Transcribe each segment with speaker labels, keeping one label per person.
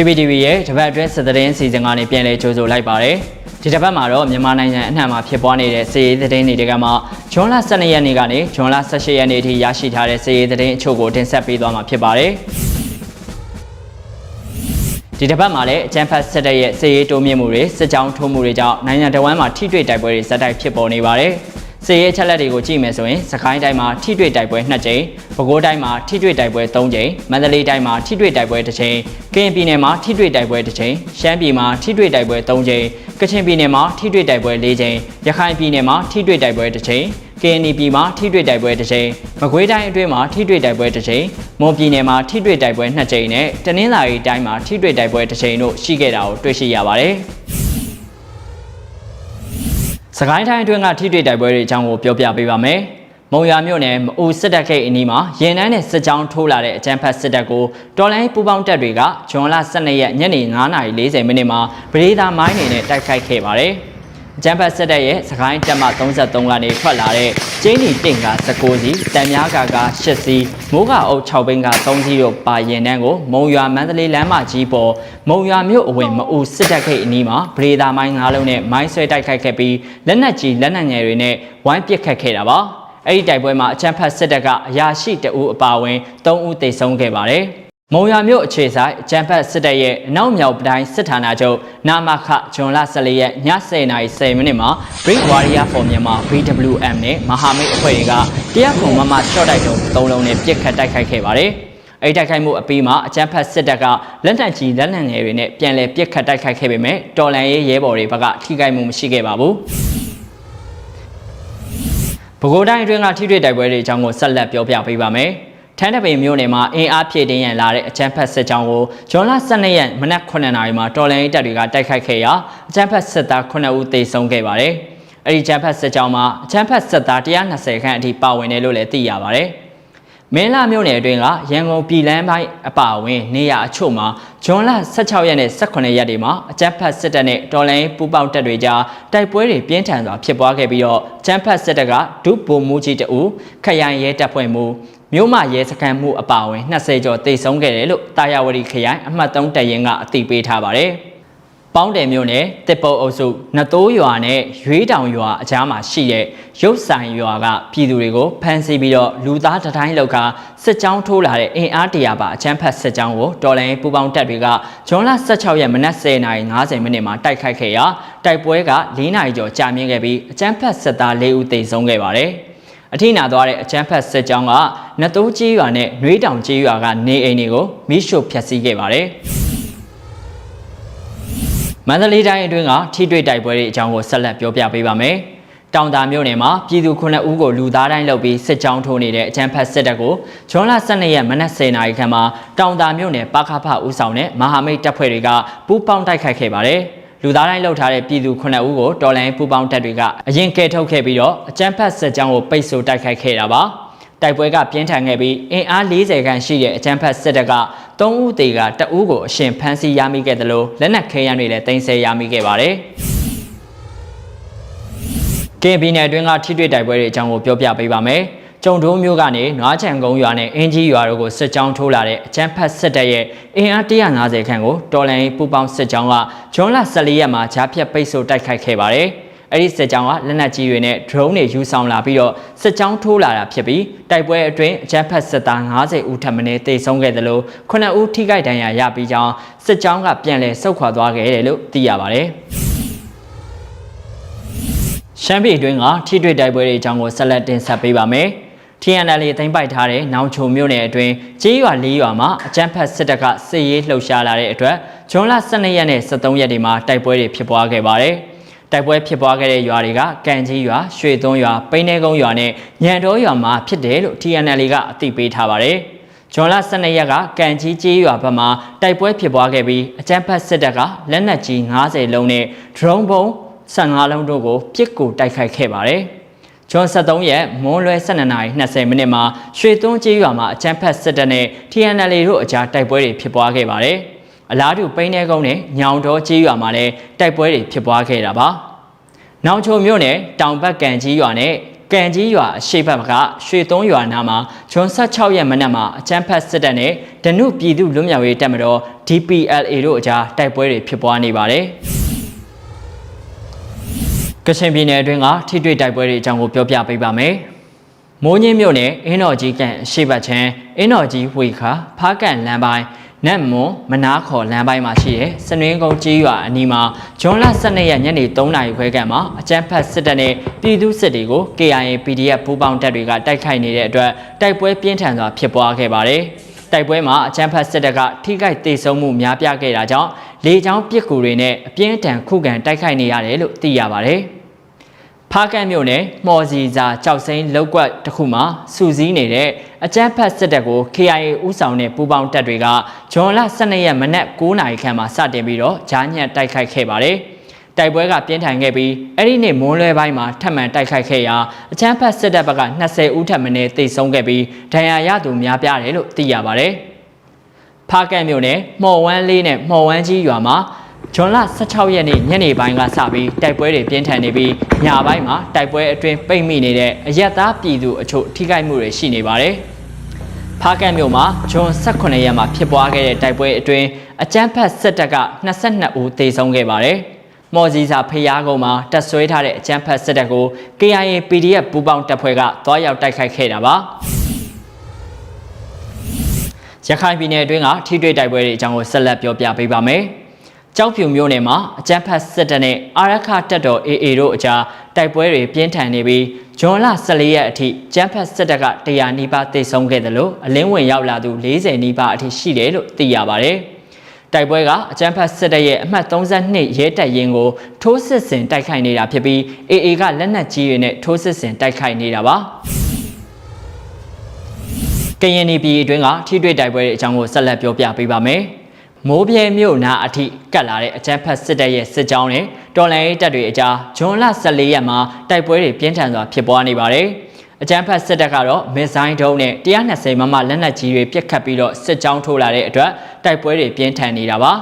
Speaker 1: PPTV ရဲ့တပတ်အတွင်းစစ်သတင်းစီစဉ်ကနေပြန်လည်ကြိုဆိုလိုက်ပါတယ်။ဒီတစ်ပတ်မှာတော့မြန်မာနိုင်ငံအနှံ့မှာဖြစ်ပွားနေတဲ့စစ်ရေးသတင်းတွေကမှဇွန်လ12ရက်နေ့ကနေဇွန်လ18ရက်နေ့အထိရရှိထားတဲ့စစ်ရေးသတင်းအချို့ကိုတင်ဆက်ပေးသွားမှာဖြစ်ပါတယ်။ဒီတစ်ပတ်မှာလည်းအကြမ်းဖက်စစ်တပ်ရဲ့စစ်ရေးတိုးမြင့်မှုတွေစစ်ကြောင်းထိုးမှုတွေကြောင့်နိုင်ငံတော်ဝန်မှာထိတွေ့တိုက်ပွဲတွေဇက်တိုက်ဖြစ်ပေါ်နေပါတယ်။ စစ်ရေးအချက်လက်တွေကိုကြည့်မယ်ဆိုရင်စကိုင်းတိုင်းမှာထိတွေ့တိုက်ပွဲ2ကြိမ်ပဲခူးတိုင်းမှာထိတွေ့တိုက်ပွဲ3ကြိမ်မန္တလေးတိုင်းမှာထိတွေ့တိုက်ပွဲ1ကြိမ်ကရင်ပြည်နယ်မှာထိတွေ့တိုက်ပွဲ1ကြိမ်ရှမ်းပြည်မှာထိတွေ့တိုက်ပွဲ3ကြိမ်ကချင်ပြည်နယ်မှာထိတွေ့တိုက်ပွဲ4ကြိမ်ရခိုင်ပြည်နယ်မှာထိတွေ့တိုက်ပွဲ1ကြိမ် KNP မှာထိတွေ့တိုက်ပွဲတစ်ကြိမ်မကွေးတိုင်းအတွင်းမှာထိတွေ့တိုက်ပွဲတစ်ကြိမ်မွန်ပြည်နယ်မှာထိတွေ့တိုက်ပွဲနှစ်ကြိမ်နဲ့တနင်္သာရီတိုင်းမှာထိတွေ့တိုက်ပွဲတစ်ကြိမ်တို့ရှိခဲ့တာကိုတွေ့ရှိရပါတယ်။ စကိုင်းတိုင်းအတွင်းကထိတွေ့တိုက်ပွဲတွေအကြောင်းကိုပြောပြပေးပါမယ်။မုံရွာမြို့နယ်မအူစစ်တပ်ခိတ်အနီးမှာရင်နှန်းနဲ့စစ်ကြောင်းထိုးလာတဲ့အကြမ်းဖက်စစ်တပ်ကိုတော်လိုင်းပူပေါင်းတပ်တွေကဇွန်လ12ရက်ညနေ9:40မိနစ်မှာပရိဒါမိုင်းနေနဲ့တိုက်ခိုက်ခဲ့ပါတယ်။အ ကြမ်းဖက်စစ်တပ်ရဲ့စကိုင်းတပ်မ33ကနေထွက်လာတဲ့ကျင်းနီတင့်ကာ19စီတန်များကာက8စီမိုးကအုပ်6ဘင်းက3စီတို့ပါရင်တန်းကိုမုံရွာမန္တလေးလမ်းမကြီးပေါ်မုံရွာမြို့အဝင်မအူစစ်တပ်ခိတ်အနီးမှာပရိဒါမိုင်း၅လုံးနဲ့မိုင်းဆွဲတိုက်ခိုက်ခဲ့ပြီးလက်နက်ကြီးလက်နက်ငယ်တွေနဲ့ဝိုင်းပစ်ခတ်ခဲ့တာပါအဲ့ဒီတိုက်ပွဲမှာအချမ်းဖတ်စစ်တပ်ကအရာရှိတအူအပါဝင်3ဦးသေဆုံးခဲ့ပါတယ်။ မုံရွာမြို့အခြေဆိုင်အကြံဖတ်စစ်တပ်ရဲ့အနောက်မြောက်တိုင်းစစ်ဌာနချုပ်နာမခဂျွန်လ14ရက်ည10:10မိနစ်မှာ Great Warrior for Myanmar BWM နဲ့မဟာမိတ်အဖွဲ့တွေကတရားခုံမမရှော့တိုက်တုံးသုံးလုံးနဲ့ပြစ်ခတ်တိုက်ခိုက်ခဲ့ပါတယ်။အဲဒီတိုက်ခိုက်မှုအပြီးမှာအကြမ်းဖက်စစ်တပ်ကလက်နက်ကြီးလက်နက်ငယ်တွေနဲ့ပြန်လည်ပြစ်ခတ်တိုက်ခိုက်ခဲ့ပေမဲ့တော်လန်ရေးရဲဘော်တွေဘက်ကထိခိုက်မှုမရှိခဲ့ပါဘူး။ပဲခူးတိုင်းအတွင်းကထိတွေ့တိုက်ပွဲတွေအကြောင်းကိုဆက်လက်ပြောပြပေးပါမယ်။ ထန်းတပင်မြို့နယ်မှာအင်အားဖြည့်တင်းရန်လာတဲ့အချမ်းဖက်စစ်ကြောင်းကိုဂျွန်လ12ရက်မနက်9နာရီမှာတော်လိုင်းတပ်တွေကတိုက်ခိုက်ခဲ့ရာအချမ်းဖက်စစ်သား9ဦးသေဆုံးခဲ့ပါတယ်။အဲဒီချမ်းဖက်စစ်ကြောင်းမှာအချမ်းဖက်စစ်သား120ခန့်အထိပါဝင်တယ်လို့လည်းသိရပါတယ်။မင်းလာမြို့နယ်အတွင်းကရန်ကုန်ပြည်လန်းပိုင်းအပါအဝင်နေရာအချို့မှာဂျွန်လ16ရက်နဲ့18ရက်တွေမှာအကြမ်းဖက်စစ်တပ်နဲ့တော်လိုင်းပူပေါင်းတပ်တွေကြားတိုက်ပွဲတွေပြင်းထန်စွာဖြစ်ပွားခဲ့ပြီးတော့အကြမ်းဖက်စစ်တပ်ကဒုဗိုလ်မှူးကြီးတဦးခရိုင်ရဲတပ်ဖွဲ့မှူး မြို့မရဲစခန်းမှုအပါအဝင်20ကျော်တိတ်ဆုံးခဲ့တယ်လို့တာယာဝတီခရိုင်အမှတ်3တရင်ကအသိပေးထားပါတယ်။ပေါင်းတယ်မြို့နယ်တစ်ပုတ်အုပ်စုနတိုးရွာနဲ့ရွေးတောင်ရွာအကြားမှာရှိတဲ့ရုပ်ဆိုင်ရွာကပြည်သူတွေကိုဖမ်းဆီးပြီးတော့လူသားတတိုင်းလောက်ကစစ်ကြောင်းထိုးလာတဲ့အင်အားတရာပါအချမ်းဖတ်စစ်ကြောင်းကိုတော်လိုင်းပူပေါင်းတပ်တွေကဂျွန်လ16ရက်မနက်10:50မိနစ်မှာတိုက်ခိုက်ခဲ့ရာတိုက်ပွဲက4နာရီကျော်ကြာမြင့်ခဲ့ပြီးအချမ်းဖတ်စစ်သား၄ဦးသေဆုံးခဲ့ပါတယ်။ အထိနာသွားတဲ့အချမ်းဖက်စစ်ကြောင်းကနတိုးကြီးရွာနဲ့နှွေးတောင်ကြီးရွာကနေအိမ်တွေကိုမိရှို့ဖျက်ဆီးခဲ့ပါတယ်။မန္တလေးတိုင်းအတွင်းကထိတွေ့တိုက်ပွဲတွေအကြောင်းကိုဆက်လက်ပြောပြပေးပါမယ်။တောင်တာမြို့နယ်မှာပြည်သူ9ဦးကိုလူသားတိုင်းလုပ်ပြီးစစ်ကြောင်းထိုးနေတဲ့အကြမ်းဖက်စစ်တပ်ကိုဂျွန်လ12ရက်မနက်10:00နာရီခန့်မှာတောင်တာမြို့နယ်ပခဖဦးဆောင်တဲ့မဟာမိတ်တပ်ဖွဲ့တွေကပူးပေါင်းတိုက်ခိုက်ခဲ့ပါတယ်။ လူသားတိုင်းလှုပ်ထားတဲ့ပြည်သူ9ဦးကိုတော်လိုင်းပူပေါင်းတပ်တွေကအရင်ကဲထုတ်ခဲ့ပြီးတော့အကြမ်းဖက်စစ်ကြောင်းကိုပိတ်ဆို့တိုက်ခိုက်ခဲ့တာပါ။တိုက်ပွဲကပြင်းထန်ခဲ့ပြီးအင်အား40ခန့်ရှိတဲ့အကြမ်းဖက်စစ်တပ်က3ဦးသေးကတဦးကိုအရှင်ဖမ်းဆီးရမိခဲ့တယ်လို့လက်နက်ခဲယမ်းတွေလည်းတင်ဆက်ရမိခဲ့ပါတယ်။ကင်ပြည်နယ်အတွင်းကထိတွေ့တိုက်ပွဲတွေအကြောင်းကိုပြောပြပေးပါမယ်။ ကျုံတိုးမျိုးကနေနွားချံကုန်းရွာနဲ့အင်းကြီးရွာတို့ကိုစစ်ကြောင်းထိုးလာတဲ့အကြမ်းဖက်စစ်တပ်ရဲ့အင်အား150ခန့်ကိုတော်လန်ပူပေါင်းစစ်ကြောင်းကဂျွန်လ14ရက်မှာဂျားဖြတ်ပိတ်ဆို့တိုက်ခိုက်ခဲ့ပါတယ်။အဲ့ဒီစစ်ကြောင်းကလက်နက်ကြီးတွေနဲ့ drone တွေယူဆောင်လာပြီးတော့စစ်ကြောင်းထိုးလာတာဖြစ်ပြီးတိုက်ပွဲအတွင်းအကြမ်းဖက်စစ်သား90ဦးထပ်မံတေဆုံးခဲ့တယ်လို့9ဦးထိခိုက်ဒဏ်ရာရပြီးကြောင်းစစ်ကြောင်းကပြန်လည်ဆုတ်ခွာသွားခဲ့တယ်လို့သိရပါတယ်ရှမ်းပြည်အတွင်းကထိတွေ့တိုက်ပွဲတွေအကြောင်းကိုဆက်လက်တင်ဆက်ပေးပါမယ်။ TNL သိမ်းပိုက်ထားတဲ့နောင်ချုံမြို့နယ်အတွင်းကြေးရွာ၄ရွာမှာအကြမ်းဖက်စစ်တပ်ကစစ်ရေးလှုပ်ရှားလာတဲ့အတွက်ဂျွန်လ12ရက်နဲ့13ရက်တွေမှာတိုက်ပွဲတွေဖြစ်ပွားခဲ့ပါတယ်။တိုက်ပွဲဖြစ်ပွားခဲ့တဲ့ရွာတွေကကံကြီးရွာရွှေသွန်းရွာပိန်းနေကုန်းရွာနဲ့ညံတော်ရွာမှာဖြစ်တယ်လို့ TNL ကအသိပေးထားပါတယ်။ဂျွန်လ12ရက်ကကံကြီးကျေးရွာဘက်မှာတိုက်ပွဲဖြစ်ပွားခဲ့ပြီးအကြမ်းဖက်စစ်တပ်ကလက်နက်ကြီး90လုံးနဲ့ drone ဘုံ15လုံးတို့ကိုပစ်ကူတိုက်ခိုက်ခဲ့ပါတယ်။ ဂျွန်73ရက်မွန်းလွဲ12:20မိနစ်မှာရွှေသွန်းကျေးရွာမှာအကြမ်းဖက်စစ်တပ်နဲ့ TNL တို့အကြားတိုက်ပွဲတွေဖြစ်ပွားခဲ့ပါတယ်။အလားတူပိန်းတဲကုန်းနဲ့ညောင်တော်ကြီးရွာမှာလည်းတိုက်ပွဲတွေဖြစ်ပွားခဲ့တာပါ။နောင်ချုံမြို့နယ်တောင်ဘက်ကန်ကြီးရွာနဲ့ကံကြီးရွာအရှိတ်ဘက်ကရွှေသုံးရွာနာမှာဂျွန်16ရက်မနက်မှာအကြမ်းဖက်စစ်တပ်နဲ့ဒနုပြည်သူလွတ်မြောက်ရေးတပ်မတော် DPLA တို့အကြားတိုက်ပွဲတွေဖြစ်ပွားနေပါတယ်။ ကချင်ပြည်နယ်အတွင်းကထိတွေ့တိုက်ပွဲတွေအကြောင်းကိုပြောပြပေးပါမယ်။မိုးညင်းမြို့နယ်အင်းတော်ကြီးကန်အရှိတ်ဘက်ချမ်းအင်းတော်ကြီးဝေခါဖားကန်လမ်းပိုင်းနတ်မွန်မနာခေါ်လမ်းပိုင်းမှာရှိတဲ့စနွင်းကုန်းကြီးရွာအနီးမှာဂျွန်လ12ရက်ညနေ3နာရီခွဲကမှအကြမ်းဖက်စစ်တပ်နဲ့ပြည်သူစစ်တွေကို KIA PDF ပူးပေါင်းတပ်တွေကတိုက်ခိုက်နေတဲ့အတွက်တိုက်ပွဲပြင်းထန်စွာဖြစ်ပွားခဲ့ပါတယ်။တိုက်ပွဲမှာအကြမ်းဖက်စစ်တပ်ကထိခိုက်ဒေဆုံးမှုများပြားခဲ့တာကြောင့်လေကြောင်းပစ်ကူတွေနဲ့အပြင်းထန်ခုခံတိုက်ခိုက်နေရတယ်လို့သိရပါတယ်။ ဖားကန့်မြို့နယ်မှော်စီစာကြောက်စိမ်းလောက်ကွက်တစ်ခုမှာစူစည်းနေတဲ့အကြမ်းဖက်စစ်တပ်ကို KIA ဥဆောင်တဲ့ပူးပေါင်းတပ်တွေကဂျွန်လ12ရက်မနက်9နာရီခန့်မှာစတင်ပြီးတော့ဂျားညက်တိုက်ခိုက်ခဲ့ပါတယ်။တိုက်ပွဲကပြင်းထန်ခဲ့ပြီးအဲ့ဒီနေ့မွန်းလွဲပိုင်းမှာထပ်မံတိုက်ခိုက်ခဲ့ရာအချမ်းဖတ်စစ်တပ်ဘက်က20ဦးထပ်မံတေဆုံးခဲ့ပြီးဒဏ်ရာရသူများပြားတယ်လို့သိရပါတယ်။ဖားကန့်မြို့နယ်မှော်ဝမ်းလေးနဲ့မှော်ဝမ်းကြီးရွာမှာ ဂျွန်လ16ရက်နေ့ညနေပိုင်းကစပြီးတိုက်ပွဲတွေပြင်းထန်နေပြီးညပိုင်းမှာတိုက်ပွဲအတွင်းပိတ်မိနေတဲ့အရက်သားပြည်သူအချို့ထိခိုက်မှုတွေရှိနေပါတယ်။ဖားကန့်မြို့မှာဂျွန်18ရက်မှာဖြစ်ပွားခဲ့တဲ့တိုက်ပွဲအတွင်းအကြမ်းဖက်စစ်တပ်က22ဦးသေဆုံးခဲ့ပါတယ်။မော်စီစာဖျားကုန်းမှာတက်ဆွဲထားတဲ့အကြမ်းဖက်စစ်တပ်ကို KIA PDF ပူးပေါင်းတပ်ဖွဲ့ကတွားရောက်တိုက်ခိုက်ခဲ့တာပါ။ရခိုင်ပြည်နယ်အတွင်းကထိတွေ့တိုက်ပွဲတွေအကြောင်းကိုဆက်လက်ပြောပြပေးပါမယ်။ ကြောက်ဖြူမြို့နယ်မှာအကြမ်းဖက်စစ်တပ်နဲ့အာရခတပ်တော် AA တို့အကြားတိုက်ပွဲတွေပြင်းထန်နေပြီးဂျွန်လ14ရက်အထိကြမ်းဖက်စစ်တပ်က100နီးပါးတိတ်ဆုံးခဲ့တယ်လို့အလင်းဝင်ရောက်လာသူ40နီးပါးအထိရှိတယ်လို့သိရပါဗျ။တိုက်ပွဲကအကြမ်းဖက်စစ်တပ်ရဲ့အမှတ်32ရဲတပ်ရင်းကိုထိုးစစ်ဆင်တိုက်ခိုက်နေတာဖြစ်ပြီး AA ကလက်နက်ကြီးတွေနဲ့ထိုးစစ်ဆင်တိုက်ခိုက်နေတာပါ။ကရင်ပြည်အတွင်းကထိတွေ့တိုက်ပွဲတွေအကြောင်းကိုဆက်လက်ပြောပြပေးပါမယ်။ မိုးပြဲမြို့နာအထိကတ်လာတဲ့အကြမ်းဖက်စစ်တပ်ရဲ့စစ်ကြောင်းနဲ့တော်လှန်ရေးတပ်တွေအကြားဂျွန်လ14ရက်မှာတိုက်ပွဲတွေပြင်းထန်စွာဖြစ်ပွားနေပါတယ်။အကြမ်းဖက်စစ်တပ်ကတော့မစ်ဇိုင်းဒုံးနဲ့120မမလက်နက်ကြီးတွေပစ်ခတ်ပြီးတော့စစ်ကြောင်းထိုးလာတဲ့အတွက်တိုက်ပွဲတွေပြင်းထန်နေတာပါ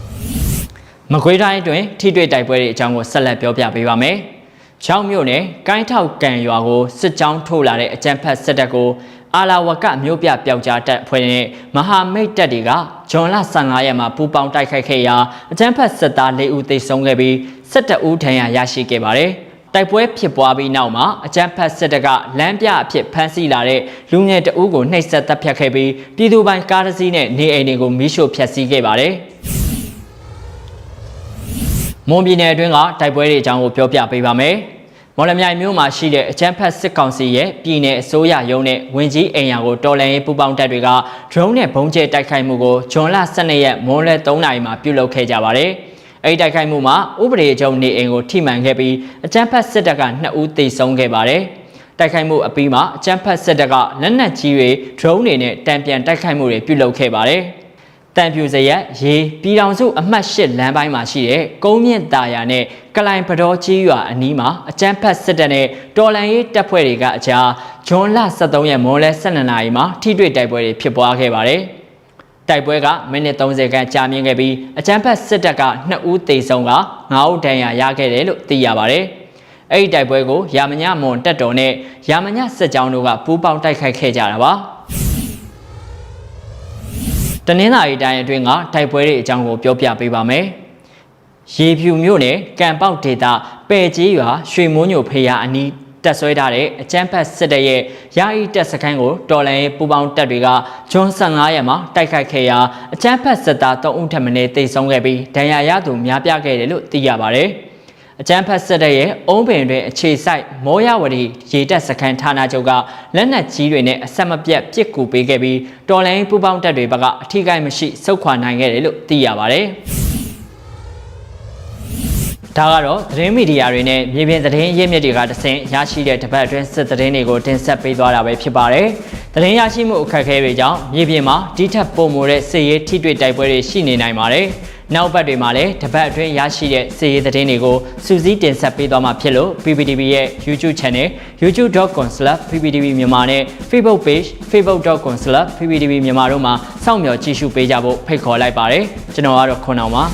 Speaker 1: ။မကွေးတိုင်းအတွင်းထိတွေ့တိုက်ပွဲတွေအကြောင်းကိုဆက်လက်ပြောပြပေးပါမယ်။ချောင်းမြို့နယ်ကိုင်းထောက်ကံရွာကိုစစ်ကြောင်းထိုးလာတဲ့အကြမ်းဖက်စစ်တပ်ကို အာလာဝကမြို့ပြပျောက်ကြားတပ်ဖွဲ့နဲ့မဟာမိတ်တပ်တွေကဂျွန်လ15ရက်မှာပူးပေါင်းတိုက်ခိုက်ခဲ့ရာအကြမ်းဖက်စစ်သား၄ဦးသေဆုံးခဲ့ပြီး12ဦးဒဏ်ရာရရှိခဲ့ပါတယ်။တိုက်ပွဲဖြစ်ပွားပြီးနောက်မှာအကြမ်းဖက်စစ်တပ်ကလမ်းပြအဖြစ်ဖမ်းဆီးလာတဲ့လူငယ်တအုပ်ကိုနှိပ်စက်တပ်ဖြတ်ခဲ့ပြီးပြည်သူပိုင်ကားတစ်စီးနဲ့နေအိမ်တွေကိုမီးရှို့ဖျက်ဆီးခဲ့ပါတယ်။မွန်ပြည်နယ်အတွင်းကတိုက်ပွဲတွေအကြောင်းကိုပြောပြပေးပါမယ်။ မော်လမြိုင်မြို့မှာရှိတဲ့အချမ်းဖက်စစ်ကောင်စီရဲ့ပြည်내အစိုးရရုံးနဲ့ဝင်ကြီးအိမ်ယာကိုတော်လှန်ရေးပူးပေါင်းတပ်တွေက drone နဲ့ဘုံကျဲတိုက်ခိုက်မှုကိုဂျွန်လ12ရက်မွန်းလွဲ3နာရီမှာပြုလုပ်ခဲ့ကြပါတယ်။အဲဒီတိုက်ခိုက်မှုမှာဥပဒေချုပ်နေအိမ်ကိုထိမှန်ခဲ့ပြီးအချမ်းဖက်စစ်တပ်က2ဦးသေဆုံးခဲ့ပါတယ်။တိုက်ခိုက်မှုအပြီးမှာအချမ်းဖက်စစ်တပ်ကလက်နက်ကြီးတွေ drone တွေနဲ့တံပြန်တိုက်ခိုက်မှုတွေပြုလုပ်ခဲ့ပါတယ်။ တန်ပြူစရက်ရေပြည်တော်စုအမှတ်၈လမ်းပိုင်းမှာရှိတဲ့ကုန်းမြင့်တာယာနဲ့ကလိုင်ပတော်ကြီးရွာအနီးမှာအကြမ်းဖက်စစ်တပ်နဲ့တော်လန်ရေးတပ်ဖွဲ့တွေကအကြားဂျွန်လ23ရက်မွန်းလဲ12နာရီမှာထိတွေ့တိုက်ပွဲတွေဖြစ်ပွားခဲ့ပါတယ်။တိုက်ပွဲကမိနစ်30ခန့်ကြာမြင့်ခဲ့ပြီးအကြမ်းဖက်စစ်တပ်က2ဦးသေဆုံးက9ဦးဒဏ်ရာရခဲ့တယ်လို့သိရပါတယ်။အဲ့ဒီတိုက်ပွဲကိုရာမညမွန်တပ်တော်နဲ့ရာမညစစ်ကြောင်းတို့ကပူးပေါင်းတိုက်ခိုက်ခဲ့ကြတာပါ။ တနင်္သာရီတိုင်းအတွင်းကတိုက်ပွဲတွေအကြောင်းကိုပြောပြပေးပါမယ်။ရေဖြူမြို့နယ်ကံပေါက်ဒေသပယ်ကြီးရွာရွှေမိုးညိုဖေးရအနီးတက်ဆွဲထားတဲ့အကြမ်းဖက်စစ်တပ်ရဲ့ယာယီတပ်စခန်းကိုတော်လန်ရေးပူပေါင်းတပ်တွေကဂျွန်15ရက်မှာတိုက်ခိုက်ခဲ့ရာအကြမ်းဖက်စစ်သား3ဦးထပ်မံတေဆုံးခဲ့ပြီးဒဏ်ရာရသူများပြားခဲ့တယ်လို့သိရပါဗျ။ အကြမ်းဖက်စစ်တပ်ရဲ့အုံးပင်တွင်အခြေစိုက်မောရဝတီရေတပ်စခန်းဌာနချုပ်ကလက်နက်ကြီးတွေနဲ့အဆက်မပြတ်ပစ်ကူပေးခဲ့ပြီးတော်လိုင်းပူပေါင်းတပ်တွေဘက်ကအထိကိမရှိစုခွာနိုင်ခဲ့တယ်လို့သိရပါဗျ။ဒါကတော့သတင်းမီဒီယာတွေနဲ့မြေပြင်သတင်းရင်းမြစ်တွေကတဆင့်ရရှိတဲ့တပတ်အတွင်းစစ်သတင်းတွေကိုတင်ဆက်ပေးသွားတာပဲဖြစ်ပါတယ်။သတင်းရရှိမှုအခက်အခဲတွေကြောင့်မြေပြင်မှာဒီထက်ပိုမိုတဲ့စစ်ရေးထိတွေ့တိုက်ပွဲတွေရှိနေနိုင်ပါတယ်။ နောက်ပတ်တွေမှာလည်းတပတ်အတွင်းရရှိတဲ့စီးရီးသတင်းတွေကိုစူးစီးတင်ဆက်ပေးသွားမှာဖြစ်လို့ PPTV ရဲ့ YouTube Channel youtube.com/pptv မြန်မာနဲ့ Facebook Page facebook.com/pptv မြန်မာတို့မှာစောင့်မျှော်ကြည့်ရှုပေးကြဖို့ဖိတ်ခေါ်လိုက်ပါတယ်ကျွန်တော်ကတော့ခွန်အောင်ပါ